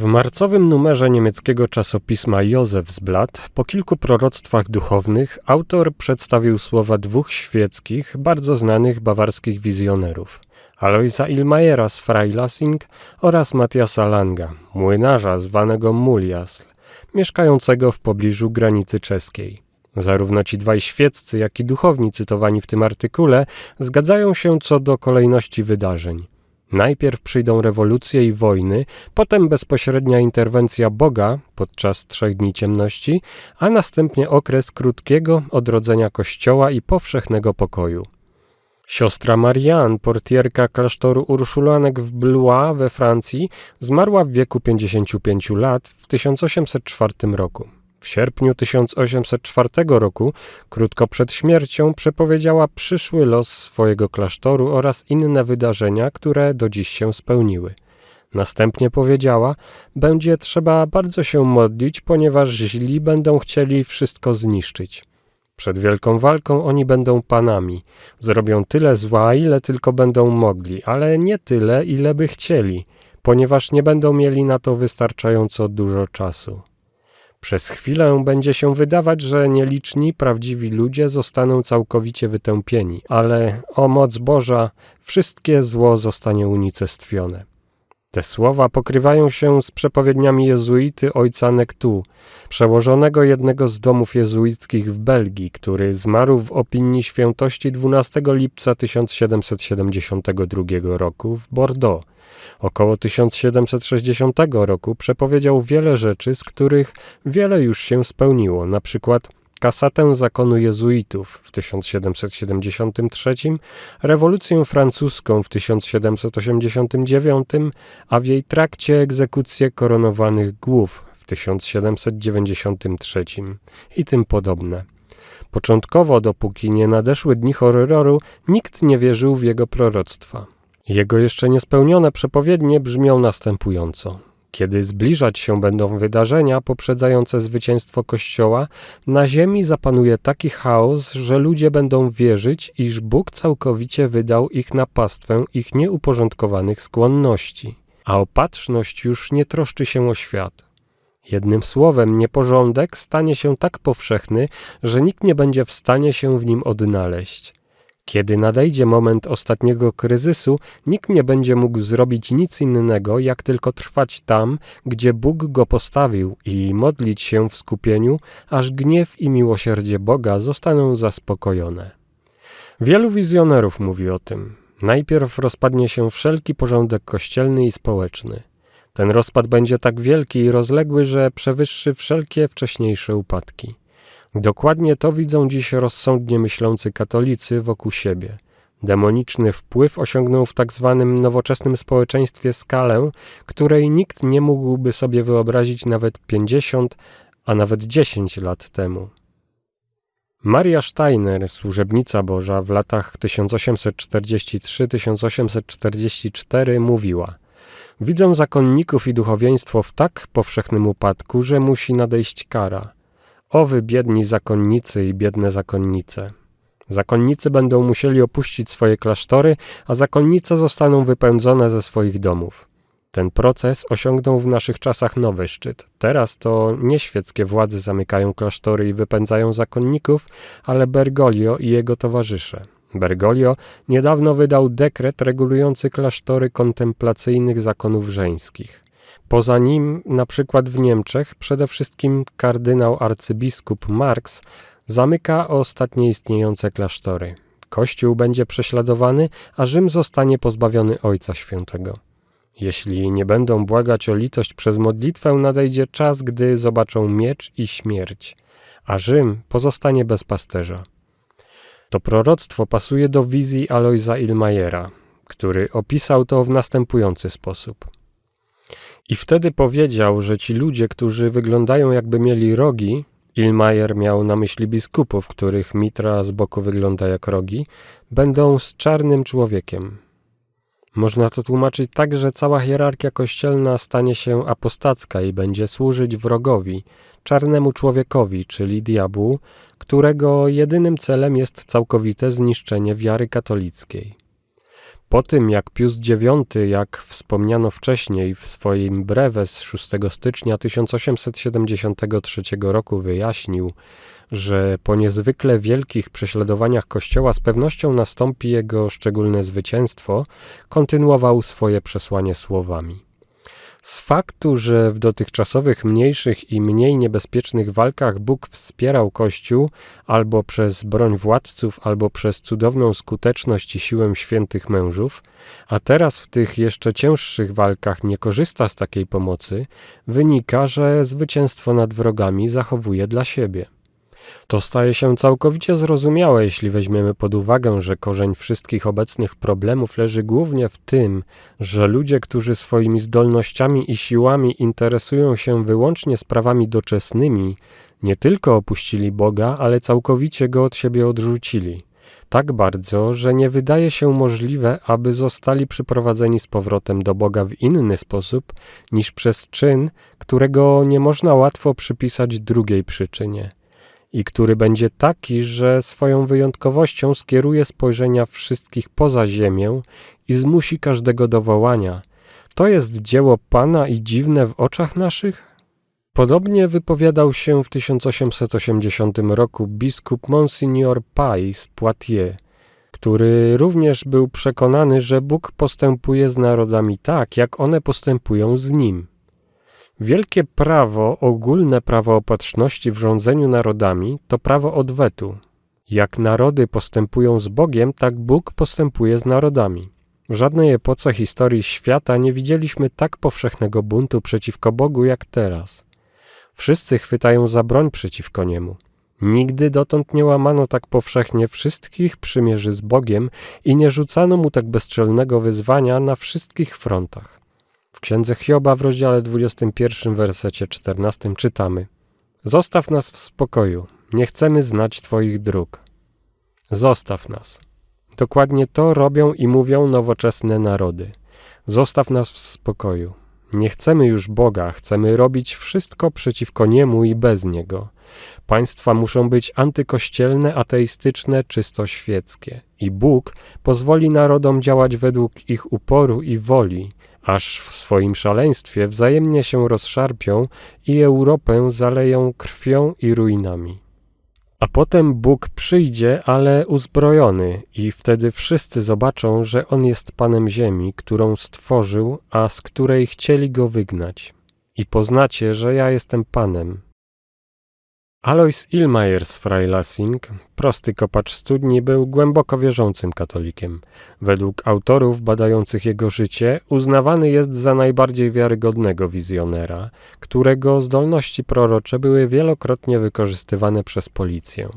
W marcowym numerze niemieckiego czasopisma Josefsblatt po kilku proroctwach duchownych autor przedstawił słowa dwóch świeckich, bardzo znanych bawarskich wizjonerów. Alojza Ilmajera z Freilassing oraz Matthiasa Langa, młynarza zwanego Muljasl, mieszkającego w pobliżu granicy czeskiej. Zarówno ci dwaj świeccy, jak i duchowni cytowani w tym artykule zgadzają się co do kolejności wydarzeń. Najpierw przyjdą rewolucje i wojny, potem bezpośrednia interwencja Boga podczas trzech dni ciemności, a następnie okres krótkiego odrodzenia Kościoła i powszechnego pokoju. Siostra Marianne, portierka klasztoru Urszulanek w Blois we Francji, zmarła w wieku 55 lat w 1804 roku. W sierpniu 1804 roku, krótko przed śmiercią, przepowiedziała przyszły los swojego klasztoru oraz inne wydarzenia, które do dziś się spełniły. Następnie powiedziała: Będzie trzeba bardzo się modlić, ponieważ źli będą chcieli wszystko zniszczyć. Przed wielką walką oni będą panami. Zrobią tyle zła, ile tylko będą mogli, ale nie tyle, ile by chcieli, ponieważ nie będą mieli na to wystarczająco dużo czasu. Przez chwilę będzie się wydawać, że nieliczni, prawdziwi ludzie zostaną całkowicie wytępieni, ale o moc Boża, wszystkie zło zostanie unicestwione. Te słowa pokrywają się z przepowiedniami jezuity ojca Nektu, przełożonego jednego z domów jezuickich w Belgii, który zmarł w opinii świętości 12 lipca 1772 roku w Bordeaux. Około 1760 roku przepowiedział wiele rzeczy, z których wiele już się spełniło, na przykład kasatę zakonu jezuitów w 1773, rewolucję francuską w 1789, a w jej trakcie egzekucję koronowanych głów w 1793 i tym podobne. Początkowo, dopóki nie nadeszły dni horroru, nikt nie wierzył w jego proroctwa. Jego jeszcze niespełnione przepowiednie brzmią następująco. Kiedy zbliżać się będą wydarzenia poprzedzające zwycięstwo Kościoła, na ziemi zapanuje taki chaos, że ludzie będą wierzyć, iż Bóg całkowicie wydał ich na pastwę ich nieuporządkowanych skłonności, a opatrzność już nie troszczy się o świat. Jednym słowem, nieporządek stanie się tak powszechny, że nikt nie będzie w stanie się w nim odnaleźć. Kiedy nadejdzie moment ostatniego kryzysu, nikt nie będzie mógł zrobić nic innego, jak tylko trwać tam, gdzie Bóg go postawił i modlić się w skupieniu, aż gniew i miłosierdzie Boga zostaną zaspokojone. Wielu wizjonerów mówi o tym. Najpierw rozpadnie się wszelki porządek kościelny i społeczny. Ten rozpad będzie tak wielki i rozległy, że przewyższy wszelkie wcześniejsze upadki. Dokładnie to widzą dziś rozsądnie myślący katolicy wokół siebie. Demoniczny wpływ osiągnął w tak zwanym nowoczesnym społeczeństwie skalę, której nikt nie mógłby sobie wyobrazić nawet 50, a nawet 10 lat temu. Maria Steiner, służebnica Boża w latach 1843-1844 mówiła: Widzę zakonników i duchowieństwo w tak powszechnym upadku, że musi nadejść kara. O biedni zakonnicy i biedne zakonnice. Zakonnicy będą musieli opuścić swoje klasztory, a zakonnice zostaną wypędzone ze swoich domów. Ten proces osiągnął w naszych czasach nowy szczyt. Teraz to nie świeckie władze zamykają klasztory i wypędzają zakonników, ale Bergoglio i jego towarzysze. Bergoglio niedawno wydał dekret regulujący klasztory kontemplacyjnych zakonów żeńskich. Poza nim, na przykład w Niemczech, przede wszystkim kardynał arcybiskup Marx zamyka ostatnie istniejące klasztory. Kościół będzie prześladowany, a Rzym zostanie pozbawiony Ojca Świętego. Jeśli nie będą błagać o litość przez modlitwę, nadejdzie czas, gdy zobaczą miecz i śmierć, a Rzym pozostanie bez pasterza. To proroctwo pasuje do wizji Alojza Ilmajera, który opisał to w następujący sposób. I wtedy powiedział, że ci ludzie, którzy wyglądają jakby mieli rogi, Ilmajer miał na myśli biskupów, których mitra z boku wygląda jak rogi, będą z czarnym człowiekiem. Można to tłumaczyć tak, że cała hierarchia kościelna stanie się apostacka i będzie służyć wrogowi, czarnemu człowiekowi, czyli diabłu, którego jedynym celem jest całkowite zniszczenie wiary katolickiej. Po tym, jak Pius IX, jak wspomniano wcześniej w swoim brewe z 6 stycznia 1873 roku wyjaśnił, że po niezwykle wielkich prześladowaniach Kościoła z pewnością nastąpi jego szczególne zwycięstwo, kontynuował swoje przesłanie słowami. Z faktu, że w dotychczasowych mniejszych i mniej niebezpiecznych walkach Bóg wspierał Kościół albo przez broń władców, albo przez cudowną skuteczność i siłę świętych mężów, a teraz w tych jeszcze cięższych walkach nie korzysta z takiej pomocy, wynika, że zwycięstwo nad wrogami zachowuje dla siebie. To staje się całkowicie zrozumiałe, jeśli weźmiemy pod uwagę, że korzeń wszystkich obecnych problemów leży głównie w tym, że ludzie, którzy swoimi zdolnościami i siłami interesują się wyłącznie sprawami doczesnymi, nie tylko opuścili Boga, ale całkowicie go od siebie odrzucili. Tak bardzo, że nie wydaje się możliwe, aby zostali przyprowadzeni z powrotem do Boga w inny sposób niż przez czyn, którego nie można łatwo przypisać drugiej przyczynie i który będzie taki, że swoją wyjątkowością skieruje spojrzenia wszystkich poza ziemię i zmusi każdego do wołania. To jest dzieło Pana i dziwne w oczach naszych? Podobnie wypowiadał się w 1880 roku biskup Monsignor Pai z Poitiers, który również był przekonany, że Bóg postępuje z narodami tak, jak one postępują z Nim. Wielkie prawo, ogólne prawo opatrzności w rządzeniu narodami to prawo odwetu. Jak narody postępują z Bogiem, tak Bóg postępuje z narodami. W żadnej epoce historii świata nie widzieliśmy tak powszechnego buntu przeciwko Bogu jak teraz. Wszyscy chwytają za broń przeciwko Niemu. Nigdy dotąd nie łamano tak powszechnie wszystkich przymierzy z Bogiem i nie rzucano mu tak bezczelnego wyzwania na wszystkich frontach. W księdze Hioba w rozdziale 21, wersecie 14 czytamy: Zostaw nas w spokoju, nie chcemy znać Twoich dróg. Zostaw nas. Dokładnie to robią i mówią nowoczesne narody. Zostaw nas w spokoju. Nie chcemy już Boga, chcemy robić wszystko przeciwko Niemu i bez Niego. Państwa muszą być antykościelne, ateistyczne, czysto świeckie. I Bóg pozwoli narodom działać według ich uporu i woli, aż w swoim szaleństwie wzajemnie się rozszarpią i Europę zaleją krwią i ruinami. A potem Bóg przyjdzie, ale uzbrojony, i wtedy wszyscy zobaczą, że On jest Panem ziemi, którą stworzył, a z której chcieli Go wygnać. I poznacie, że ja jestem Panem, Alois Ilmayer z Freilassing, prosty kopacz studni, był głęboko wierzącym katolikiem. Według autorów badających jego życie uznawany jest za najbardziej wiarygodnego wizjonera, którego zdolności prorocze były wielokrotnie wykorzystywane przez policję.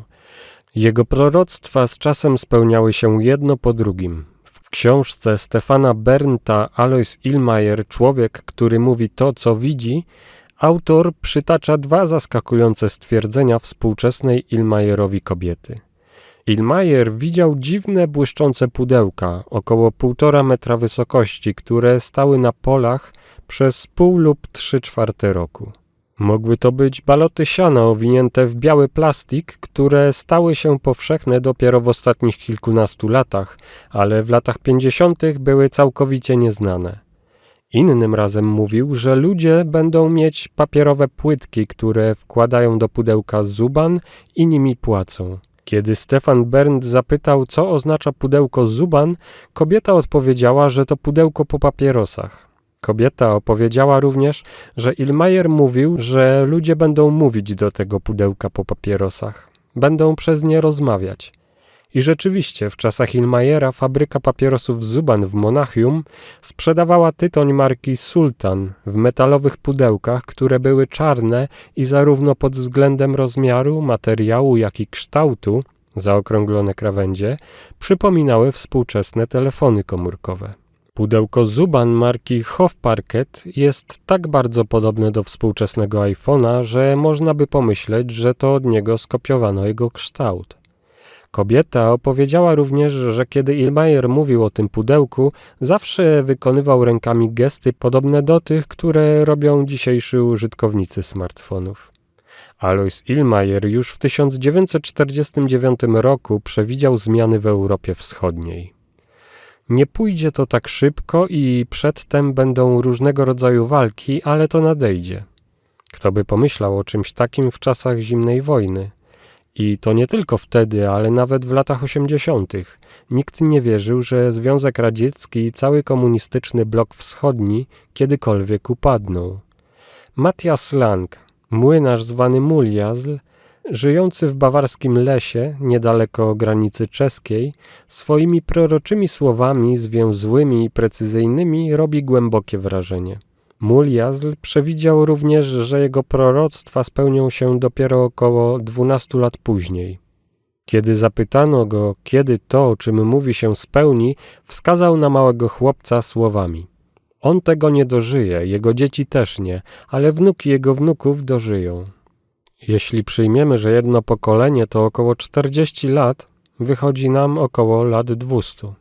Jego proroctwa z czasem spełniały się jedno po drugim. W książce Stefana Bernta Alois Ilmayer, człowiek, który mówi to, co widzi, Autor przytacza dwa zaskakujące stwierdzenia współczesnej Ilmajerowi kobiety. Ilmajer widział dziwne, błyszczące pudełka, około półtora metra wysokości, które stały na polach przez pół lub trzy czwarte roku. Mogły to być baloty siana owinięte w biały plastik, które stały się powszechne dopiero w ostatnich kilkunastu latach, ale w latach pięćdziesiątych były całkowicie nieznane. Innym razem mówił, że ludzie będą mieć papierowe płytki, które wkładają do pudełka zuban i nimi płacą. Kiedy Stefan Bernd zapytał, co oznacza pudełko zuban, kobieta odpowiedziała, że to pudełko po papierosach. Kobieta opowiedziała również, że Ilmajer mówił, że ludzie będą mówić do tego pudełka po papierosach. Będą przez nie rozmawiać. I rzeczywiście, w czasach Ilmajera fabryka papierosów Zuban w Monachium sprzedawała tytoń marki Sultan w metalowych pudełkach, które były czarne i zarówno pod względem rozmiaru, materiału, jak i kształtu, zaokrąglone krawędzie, przypominały współczesne telefony komórkowe. Pudełko Zuban marki Hofparket jest tak bardzo podobne do współczesnego iPhone'a, że można by pomyśleć, że to od niego skopiowano jego kształt. Kobieta opowiedziała również, że kiedy Ilmajer mówił o tym pudełku, zawsze wykonywał rękami gesty podobne do tych, które robią dzisiejsi użytkownicy smartfonów. Alois Ilmajer już w 1949 roku przewidział zmiany w Europie Wschodniej. Nie pójdzie to tak szybko i przedtem będą różnego rodzaju walki, ale to nadejdzie. Kto by pomyślał o czymś takim w czasach zimnej wojny? I to nie tylko wtedy, ale nawet w latach osiemdziesiątych. Nikt nie wierzył, że Związek Radziecki i cały komunistyczny blok wschodni kiedykolwiek upadną. Matthias Lang, młynarz zwany Muljazl, żyjący w bawarskim lesie niedaleko granicy czeskiej, swoimi proroczymi słowami, zwięzłymi i precyzyjnymi, robi głębokie wrażenie. Muljazl przewidział również, że jego proroctwa spełnią się dopiero około 12 lat później. Kiedy zapytano go, kiedy to, o czym mówi się spełni, wskazał na małego chłopca słowami: On tego nie dożyje, jego dzieci też nie, ale wnuki jego wnuków dożyją. Jeśli przyjmiemy, że jedno pokolenie to około 40 lat, wychodzi nam około lat 200.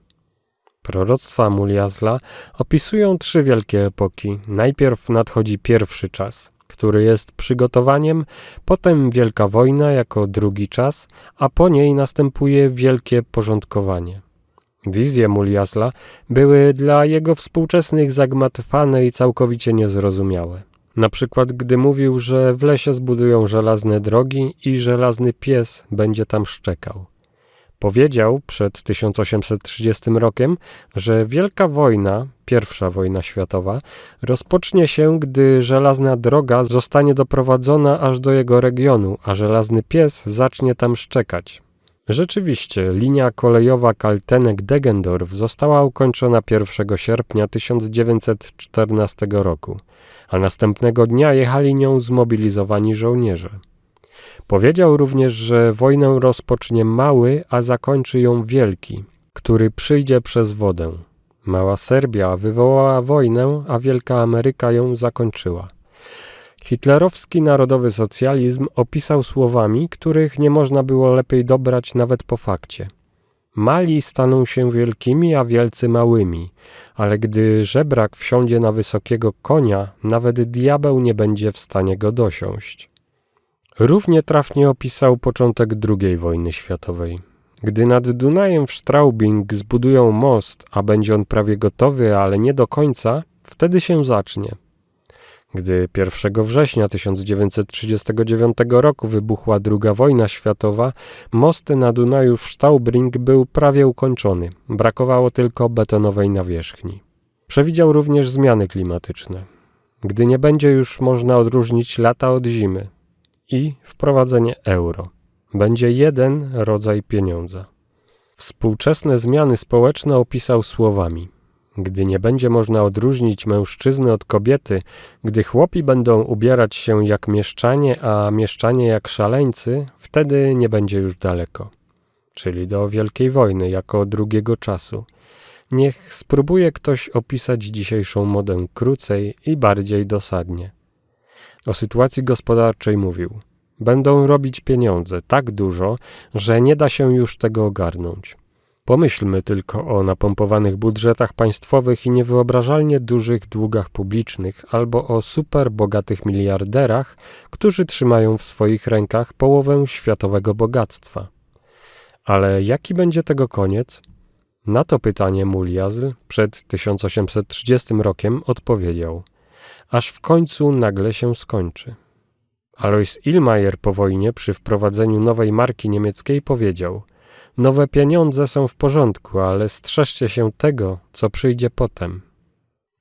Proroctwa Muliazla opisują trzy wielkie epoki. Najpierw nadchodzi pierwszy czas, który jest przygotowaniem, potem Wielka Wojna jako drugi czas, a po niej następuje wielkie porządkowanie. Wizje Muliazla były dla jego współczesnych zagmatwane i całkowicie niezrozumiałe. Na przykład, gdy mówił, że w lesie zbudują żelazne drogi i żelazny pies będzie tam szczekał. Powiedział przed 1830 rokiem, że Wielka Wojna, pierwsza wojna światowa, rozpocznie się, gdy żelazna droga zostanie doprowadzona aż do jego regionu, a żelazny pies zacznie tam szczekać. Rzeczywiście, linia kolejowa Kaltenek-Degendorf została ukończona 1 sierpnia 1914 roku, a następnego dnia jechali nią zmobilizowani żołnierze. Powiedział również, że wojnę rozpocznie mały, a zakończy ją wielki, który przyjdzie przez wodę. Mała Serbia wywołała wojnę, a Wielka Ameryka ją zakończyła. Hitlerowski narodowy socjalizm opisał słowami, których nie można było lepiej dobrać nawet po fakcie. Mali staną się wielkimi, a wielcy małymi, ale gdy żebrak wsiądzie na wysokiego konia, nawet diabeł nie będzie w stanie go dosiąść. Równie trafnie opisał początek II wojny światowej. Gdy nad Dunajem w Straubing zbudują most, a będzie on prawie gotowy, ale nie do końca, wtedy się zacznie. Gdy 1 września 1939 roku wybuchła II wojna światowa, most na Dunaju w Staubring był prawie ukończony. Brakowało tylko betonowej nawierzchni. Przewidział również zmiany klimatyczne. Gdy nie będzie już można odróżnić lata od zimy, i wprowadzenie euro. Będzie jeden rodzaj pieniądza. Współczesne zmiany społeczne opisał słowami: Gdy nie będzie można odróżnić mężczyzny od kobiety, gdy chłopi będą ubierać się jak mieszczanie, a mieszczanie jak szaleńcy, wtedy nie będzie już daleko. Czyli do Wielkiej Wojny jako drugiego czasu. Niech spróbuje ktoś opisać dzisiejszą modę krócej i bardziej dosadnie. O sytuacji gospodarczej mówił: Będą robić pieniądze tak dużo, że nie da się już tego ogarnąć. Pomyślmy tylko o napompowanych budżetach państwowych i niewyobrażalnie dużych długach publicznych albo o super bogatych miliarderach, którzy trzymają w swoich rękach połowę światowego bogactwa. Ale jaki będzie tego koniec? Na to pytanie Muliazl przed 1830 rokiem odpowiedział – aż w końcu nagle się skończy. Alois Illmayer po wojnie przy wprowadzeniu nowej marki niemieckiej powiedział: Nowe pieniądze są w porządku, ale strzeżcie się tego, co przyjdzie potem.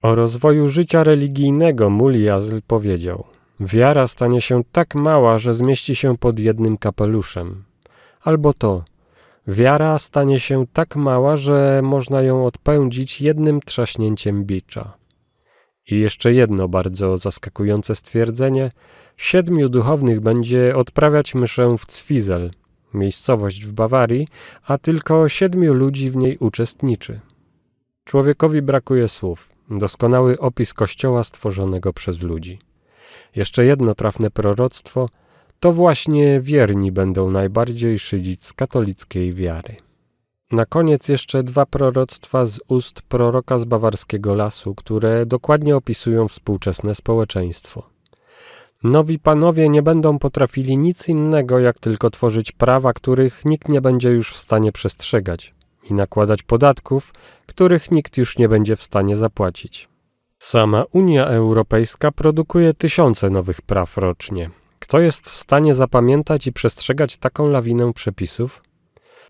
O rozwoju życia religijnego Muliazl powiedział: Wiara stanie się tak mała, że zmieści się pod jednym kapeluszem. Albo to: Wiara stanie się tak mała, że można ją odpędzić jednym trzaśnięciem bicza. I jeszcze jedno bardzo zaskakujące stwierdzenie. Siedmiu duchownych będzie odprawiać mszę w Cwizel, miejscowość w Bawarii, a tylko siedmiu ludzi w niej uczestniczy. Człowiekowi brakuje słów. Doskonały opis kościoła stworzonego przez ludzi. Jeszcze jedno trafne proroctwo. To właśnie wierni będą najbardziej szydzić z katolickiej wiary. Na koniec jeszcze dwa proroctwa z ust proroka z bawarskiego lasu, które dokładnie opisują współczesne społeczeństwo. Nowi panowie nie będą potrafili nic innego, jak tylko tworzyć prawa, których nikt nie będzie już w stanie przestrzegać. i nakładać podatków, których nikt już nie będzie w stanie zapłacić. Sama Unia Europejska produkuje tysiące nowych praw rocznie. Kto jest w stanie zapamiętać i przestrzegać taką lawinę przepisów?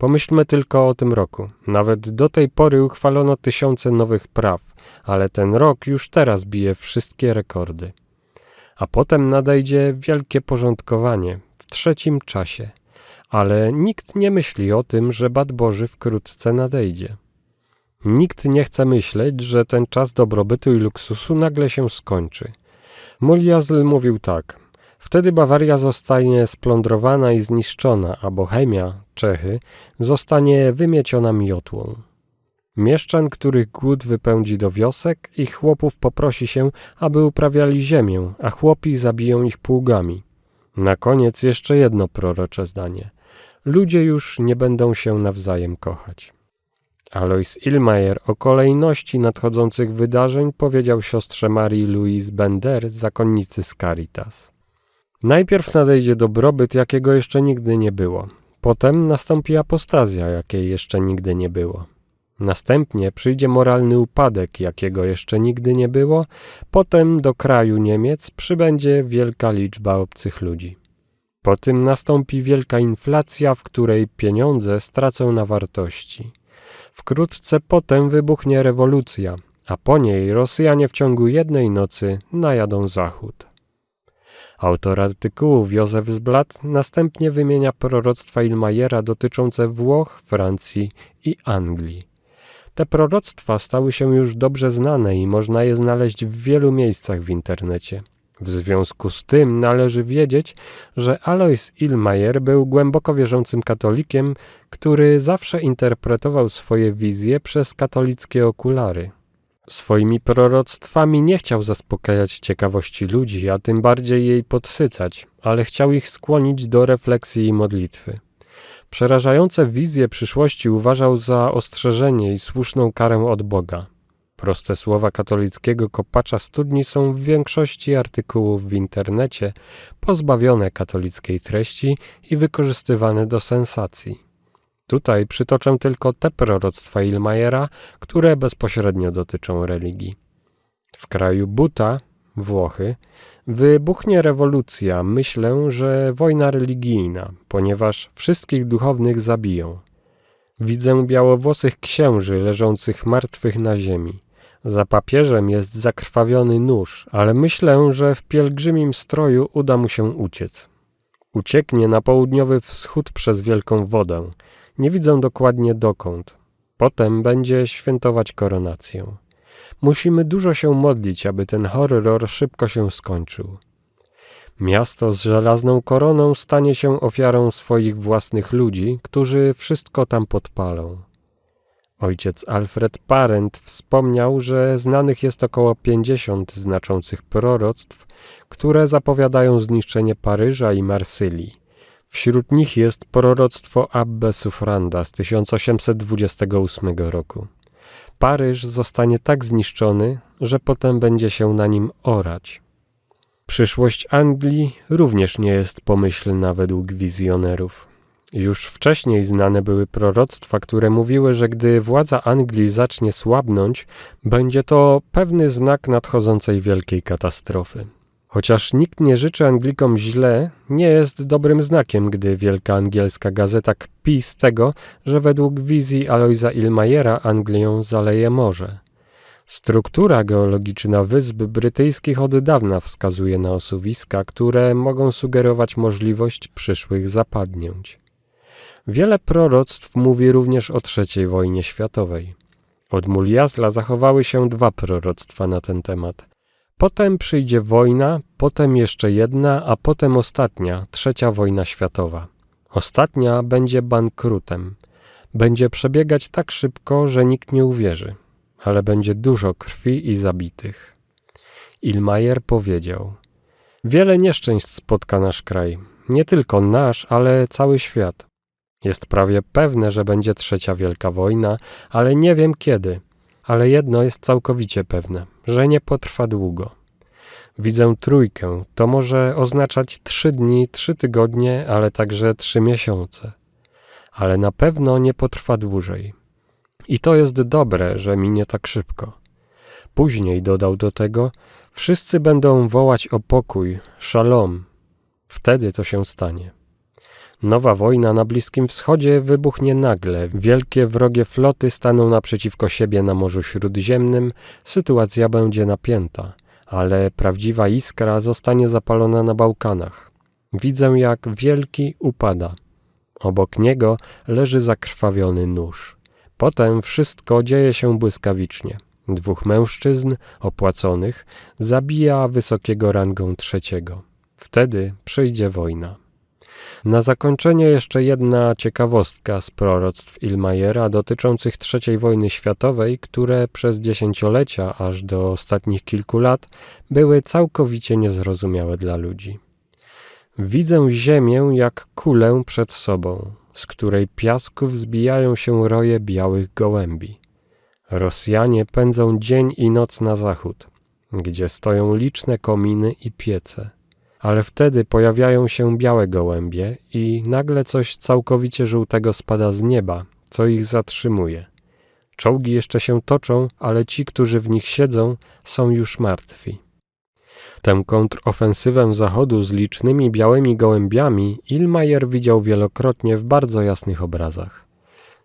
Pomyślmy tylko o tym roku. Nawet do tej pory uchwalono tysiące nowych praw, ale ten rok już teraz bije wszystkie rekordy. A potem nadejdzie wielkie porządkowanie w trzecim czasie. Ale nikt nie myśli o tym, że Bat Boży wkrótce nadejdzie. Nikt nie chce myśleć, że ten czas dobrobytu i luksusu nagle się skończy. Muliazl mówił tak. Wtedy Bawaria zostanie splądrowana i zniszczona, a Bohemia, Czechy, zostanie wymieciona miotłą. Mieszczan, których głód wypędzi do wiosek, i chłopów poprosi się, aby uprawiali ziemię, a chłopi zabiją ich pługami. Na koniec jeszcze jedno prorocze zdanie. Ludzie już nie będą się nawzajem kochać. Alois Ilmayer o kolejności nadchodzących wydarzeń powiedział siostrze Marii Louise Bender, zakonnicy z Caritas. Najpierw nadejdzie dobrobyt, jakiego jeszcze nigdy nie było. Potem nastąpi apostazja, jakiej jeszcze nigdy nie było. Następnie przyjdzie moralny upadek, jakiego jeszcze nigdy nie było. Potem do kraju Niemiec przybędzie wielka liczba obcych ludzi. Po tym nastąpi wielka inflacja, w której pieniądze stracą na wartości. Wkrótce potem wybuchnie rewolucja, a po niej Rosjanie w ciągu jednej nocy najadą zachód. Autor artykułów Józef Zblat następnie wymienia proroctwa Ilmajera dotyczące Włoch, Francji i Anglii. Te proroctwa stały się już dobrze znane i można je znaleźć w wielu miejscach w internecie. W związku z tym należy wiedzieć, że Alois Ilmayer był głęboko wierzącym katolikiem, który zawsze interpretował swoje wizje przez katolickie okulary. Swoimi proroctwami nie chciał zaspokajać ciekawości ludzi, a tym bardziej jej podsycać, ale chciał ich skłonić do refleksji i modlitwy. Przerażające wizje przyszłości uważał za ostrzeżenie i słuszną karę od Boga. Proste słowa katolickiego kopacza studni są w większości artykułów w internecie pozbawione katolickiej treści i wykorzystywane do sensacji. Tutaj przytoczę tylko te proroctwa Ilmajera, które bezpośrednio dotyczą religii. W kraju Buta, Włochy, wybuchnie rewolucja. Myślę, że wojna religijna, ponieważ wszystkich duchownych zabiją. Widzę białowłosych księży leżących martwych na ziemi. Za papieżem jest zakrwawiony nóż, ale myślę, że w pielgrzymim stroju uda mu się uciec. Ucieknie na południowy wschód przez wielką wodę. Nie widzę dokładnie dokąd. Potem będzie świętować koronację. Musimy dużo się modlić, aby ten horror szybko się skończył. Miasto z żelazną koroną stanie się ofiarą swoich własnych ludzi, którzy wszystko tam podpalą. Ojciec Alfred Parent wspomniał, że znanych jest około 50 znaczących proroctw, które zapowiadają zniszczenie Paryża i Marsylii. Wśród nich jest proroctwo Abbe Sufranda z 1828 roku. Paryż zostanie tak zniszczony, że potem będzie się na nim orać. Przyszłość Anglii również nie jest pomyślna według wizjonerów. Już wcześniej znane były proroctwa, które mówiły, że gdy władza Anglii zacznie słabnąć, będzie to pewny znak nadchodzącej wielkiej katastrofy. Chociaż nikt nie życzy Anglikom źle, nie jest dobrym znakiem, gdy wielka angielska gazeta kpi z tego, że według wizji Aloisa Ilmajera Anglią zaleje morze. Struktura geologiczna wysp brytyjskich od dawna wskazuje na osuwiska, które mogą sugerować możliwość przyszłych zapadnięć. Wiele proroctw mówi również o III wojnie światowej. Od Muliazla zachowały się dwa proroctwa na ten temat. Potem przyjdzie wojna, potem jeszcze jedna, a potem ostatnia, trzecia wojna światowa. Ostatnia będzie bankrutem. Będzie przebiegać tak szybko, że nikt nie uwierzy, ale będzie dużo krwi i zabitych. Ilmajer powiedział: Wiele nieszczęść spotka nasz kraj, nie tylko nasz, ale cały świat. Jest prawie pewne, że będzie trzecia wielka wojna, ale nie wiem kiedy. Ale jedno jest całkowicie pewne, że nie potrwa długo. Widzę trójkę, to może oznaczać trzy dni, trzy tygodnie, ale także trzy miesiące. Ale na pewno nie potrwa dłużej. I to jest dobre, że minie tak szybko. Później dodał do tego: Wszyscy będą wołać o pokój, szalom. Wtedy to się stanie. Nowa wojna na Bliskim Wschodzie wybuchnie nagle. Wielkie wrogie floty staną naprzeciwko siebie na Morzu Śródziemnym. Sytuacja będzie napięta, ale prawdziwa iskra zostanie zapalona na Bałkanach. Widzę, jak wielki upada. Obok niego leży zakrwawiony nóż. Potem wszystko dzieje się błyskawicznie. Dwóch mężczyzn, opłaconych, zabija wysokiego rangą trzeciego. Wtedy przyjdzie wojna. Na zakończenie jeszcze jedna ciekawostka z proroctw Ilmajera dotyczących III wojny światowej, które przez dziesięciolecia aż do ostatnich kilku lat były całkowicie niezrozumiałe dla ludzi. Widzę ziemię jak kulę przed sobą, z której piasku wzbijają się roje białych gołębi. Rosjanie pędzą dzień i noc na zachód, gdzie stoją liczne kominy i piece. Ale wtedy pojawiają się białe gołębie i nagle coś całkowicie żółtego spada z nieba, co ich zatrzymuje. Czołgi jeszcze się toczą, ale ci, którzy w nich siedzą, są już martwi. Tę kontrofensywę Zachodu z licznymi białymi gołębiami Ilmajer widział wielokrotnie w bardzo jasnych obrazach.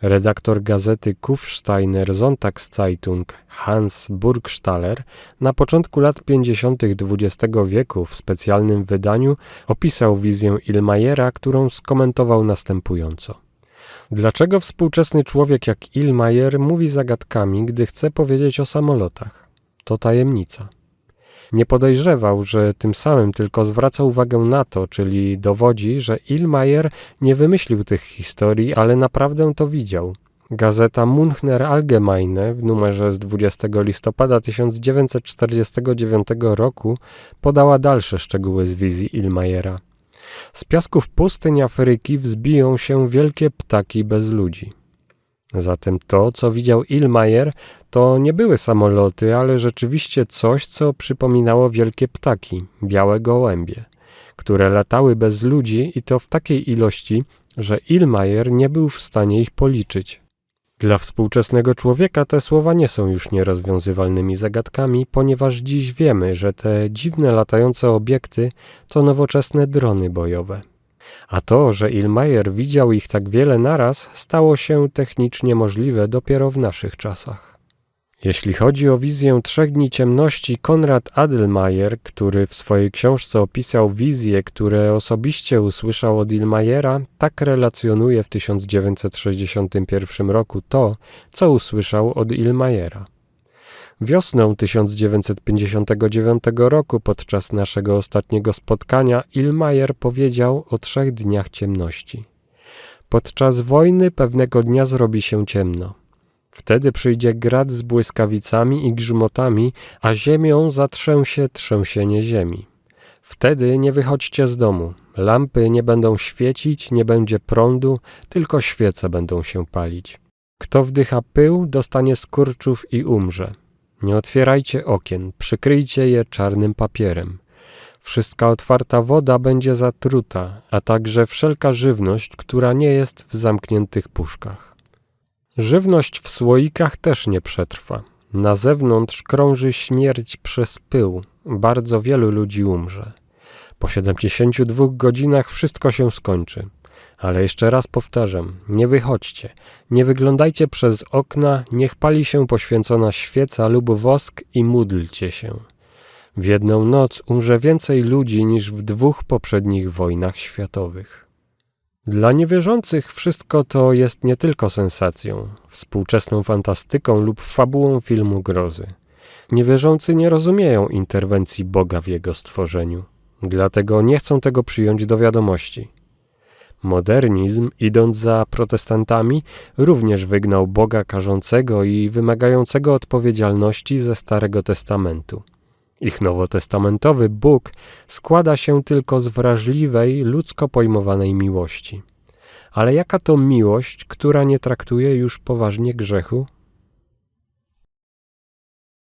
Redaktor gazety Kufsteiner Sonntagszeitung Hans Burgstaller na początku lat 50. XX wieku w specjalnym wydaniu opisał wizję Ilmajera, którą skomentował następująco. Dlaczego współczesny człowiek jak Ilmajer mówi zagadkami, gdy chce powiedzieć o samolotach? To tajemnica. Nie podejrzewał, że tym samym tylko zwraca uwagę na to, czyli dowodzi, że Ilmajer nie wymyślił tych historii, ale naprawdę to widział. Gazeta Munchner Allgemeine w numerze z 20 listopada 1949 roku podała dalsze szczegóły z wizji Ilmajera. Z piasków pustyń Afryki wzbiją się wielkie ptaki bez ludzi. Zatem to, co widział Ilmajer, to nie były samoloty, ale rzeczywiście coś, co przypominało wielkie ptaki, białe gołębie, które latały bez ludzi i to w takiej ilości, że Ilmajer nie był w stanie ich policzyć. Dla współczesnego człowieka te słowa nie są już nierozwiązywalnymi zagadkami, ponieważ dziś wiemy, że te dziwne latające obiekty to nowoczesne drony bojowe. A to, że Ilmajer widział ich tak wiele naraz, stało się technicznie możliwe dopiero w naszych czasach. Jeśli chodzi o wizję Trzech Dni Ciemności, Konrad Adelmayer, który w swojej książce opisał wizje, które osobiście usłyszał od Ilmajera, tak relacjonuje w 1961 roku to, co usłyszał od Ilmajera. Wiosną 1959 roku, podczas naszego ostatniego spotkania, Ilmajer powiedział o trzech dniach ciemności. Podczas wojny pewnego dnia zrobi się ciemno. Wtedy przyjdzie grad z błyskawicami i grzmotami, a ziemią zatrzęsie trzęsienie ziemi. Wtedy nie wychodźcie z domu. Lampy nie będą świecić, nie będzie prądu, tylko świece będą się palić. Kto wdycha pył, dostanie skurczów i umrze. Nie otwierajcie okien, przykryjcie je czarnym papierem. Wszystka otwarta woda będzie zatruta, a także wszelka żywność, która nie jest w zamkniętych puszkach. Żywność w słoikach też nie przetrwa. Na zewnątrz krąży śmierć przez pył. Bardzo wielu ludzi umrze. Po 72 godzinach wszystko się skończy. Ale jeszcze raz powtarzam, nie wychodźcie, nie wyglądajcie przez okna, niech pali się poświęcona świeca lub wosk i módlcie się. W jedną noc umrze więcej ludzi niż w dwóch poprzednich wojnach światowych. Dla niewierzących wszystko to jest nie tylko sensacją, współczesną fantastyką lub fabułą filmu grozy. Niewierzący nie rozumieją interwencji Boga w jego stworzeniu, dlatego nie chcą tego przyjąć do wiadomości. Modernizm, idąc za protestantami, również wygnał Boga karzącego i wymagającego odpowiedzialności ze Starego Testamentu. Ich nowotestamentowy Bóg składa się tylko z wrażliwej, ludzko pojmowanej miłości. Ale jaka to miłość, która nie traktuje już poważnie grzechu